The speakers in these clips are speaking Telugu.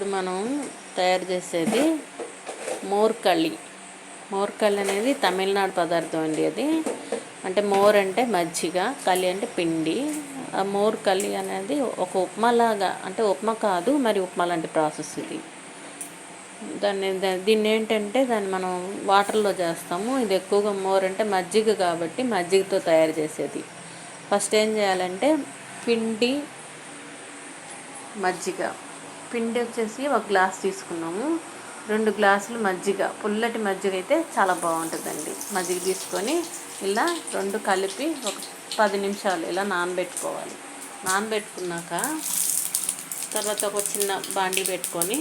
ఇప్పుడు మనం తయారు చేసేది మోర్ మోర్కళ్ళి అనేది తమిళనాడు పదార్థం అండి అది. అంటే మోర్ అంటే మజ్జిగ కలి అంటే పిండి. ఆ మోర్ కలి అనేది ఒక ఉప్మాలాగా అంటే ఉప్మా కాదు మరి ఉప్మా లాంటి ప్రాసెస్ ఇది. దాన్ని దీన్ని ఏంటంటే దాన్ని మనం వాటర్లో చేస్తాము. ఇది ఎక్కువగా మోర్ అంటే మజ్జిగ కాబట్టి మజ్జిగతో తయారు చేసేది. ఫస్ట్ ఏం చేయాలంటే పిండి మజ్జిగ. పిండి వచ్చేసి ఒక గ్లాస్ తీసుకున్నాము. రెండు గ్లాసులు మజ్జిగ పుల్లటి మజ్జిగ అయితే చాలా బాగుంటుందండి. మజ్జిగ తీసుకొని ఇలా రెండు కలిపి ఒక పది నిమిషాలు ఇలా నానబెట్టుకోవాలి. నానబెట్టుకున్నాక తర్వాత ఒక చిన్న బాండి పెట్టుకొని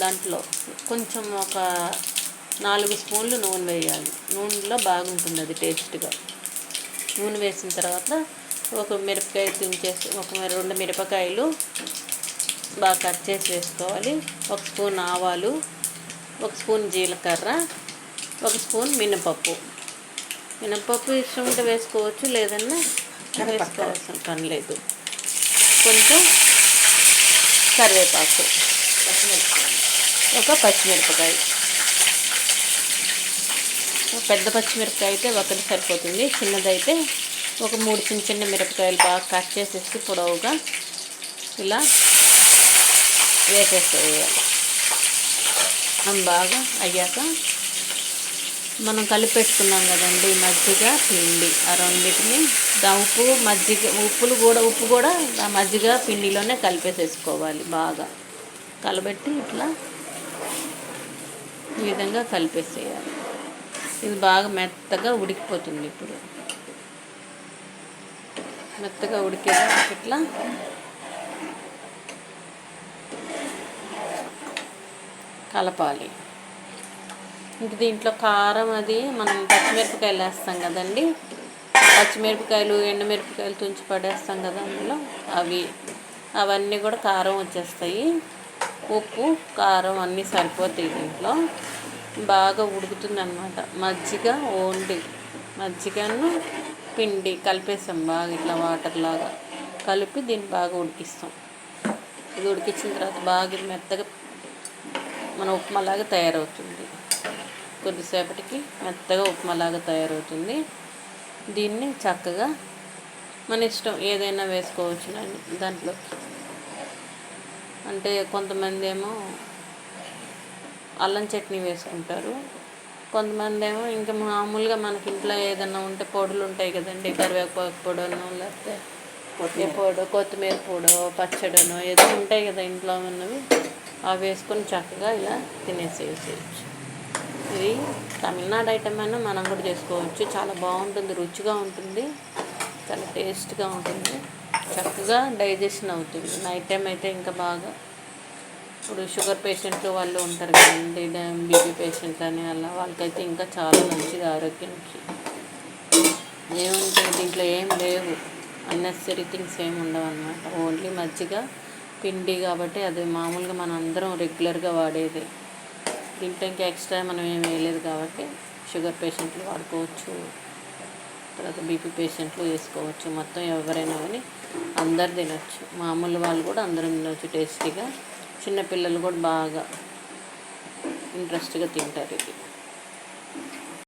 దాంట్లో కొంచెం ఒక నాలుగు స్పూన్లు నూనె వేయాలి. నూనెలో బాగుంటుంది అది టేస్ట్గా. నూనె వేసిన తర్వాత ఒక మిరపకాయ తుంచేసి ఒక రెండు మిరపకాయలు బాగా కట్ చేసి వేసుకోవాలి ఒక స్పూన్ ఆవాలు ఒక స్పూన్ జీలకర్ర ఒక స్పూన్ మినపప్పు. మినపప్పు ఇష్టం ఉంటే వేసుకోవచ్చు లేదన్నా వేసుకోవాల్సిన పని లేదు. కొంచెం కరివేపాకు ఒక పచ్చిమిరపకాయ. పెద్ద పచ్చిమిరపకాయ అయితే ఒకటి సరిపోతుంది. చిన్నదైతే ఒక మూడు చిన్న చిన్న మిరపకాయలు బాగా కట్ చేసేసి పొడవుగా ఇలా వేసేసేయాలి అవి బాగా అయ్యాక మనం కలిపి పెట్టుకున్నాం కదండి మజ్జిగ పిండి. ఆ రెండింటిని దా ఉప్పు మజ్జిగ ఉప్పులు కూడా ఉప్పు కూడా ఆ మజ్జిగ పిండిలోనే కలిపేసేసుకోవాలి బాగా. కలబెట్టి ఇట్లా ఈ విధంగా కలిపేసేయాలి. ఇది బాగా మెత్తగా ఉడికిపోతుంది ఇప్పుడు. మెత్తగా ఉడికేదాకా ఇట్లా కలపాలి. ఇంక దీంట్లో కారం అది మనం పచ్చిమిరపకాయలు వేస్తాం కదండి. పచ్చిమిరపకాయలు ఎండుమిరపకాయలు తుంచి పడేస్తాం కదా అందులో. అవి అవన్నీ కూడా కారం వచ్చేస్తాయి. ఉప్పు కారం అన్నీ సరిపోతాయి దీంట్లో. బాగా ఉడుకుతుంది అనమాట మజ్జిగ ఓన్లీ మజ్జిగను పిండి కలిపేస్తాం బాగా ఇట్లా వాటర్ లాగా. కలిపి దీన్ని బాగా ఉడికిస్తాం. ఇది ఉడికించిన తర్వాత బాగా మెత్తగా మన ఉప్మాలాగా తయారవుతుంది. కొద్దిసేపటికి మెత్తగా ఉప్మాలాగా తయారవుతుంది. దీన్ని చక్కగా మన ఇష్టం ఏదైనా వేసుకోవచ్చు దాంట్లో. అంటే కొంతమంది ఏమో అల్లం చట్నీ వేసుకుంటారు. కొంతమంది ఏమో ఇంకా మామూలుగా మనకి ఇంట్లో ఏదైనా ఉంటే పొడులు ఉంటాయి కదండి. కరివేపాకు పొడను లేకపోతే ఏ పొడు కొత్తిమీర పొడు పచ్చడనో ఏదో ఉంటాయి కదా ఇంట్లో ఉన్నవి. అవి వేసుకొని చక్కగా ఇలా తినేసేసేయచ్చు ఇది తమిళనాడు ఐటమ్ అయినా మనం కూడా చేసుకోవచ్చు. చాలా బాగుంటుంది రుచిగా ఉంటుంది చాలా టేస్ట్గా ఉంటుంది. చక్కగా డైజెషన్ అవుతుంది. నైట్ టైం అయితే ఇంకా బాగా ఇప్పుడు షుగర్ పేషెంట్లు వాళ్ళు ఉంటారు కదండి బీపీ పేషెంట్లు అని అలా వాళ్ళకైతే ఇంకా చాలా మంచిది ఆరోగ్యానికి. ఏముంటాయి దీంట్లో ఏం లేవు. అన్నెసరీ థింగ్స్ ఏమి ఉండవు అన్నమాట. ఓన్లీ మజ్జిగ పిండి కాబట్టి అది మామూలుగా మనం అందరం రెగ్యులర్గా వాడేది. దీంట్లో ఇంకా ఎక్స్ట్రా మనం ఏం వేయలేదు కాబట్టి షుగర్ పేషెంట్లు వాడుకోవచ్చు. తర్వాత బీపీ పేషెంట్లు వేసుకోవచ్చు. మొత్తం ఎవరైనా కానీ అందరు తినొచ్చు. మామూలు వాళ్ళు కూడా అందరం తినొచ్చు టేస్టీగా. చిన్నపిల్లలు కూడా బాగా ఇంట్రెస్ట్గా తింటారు ఇది.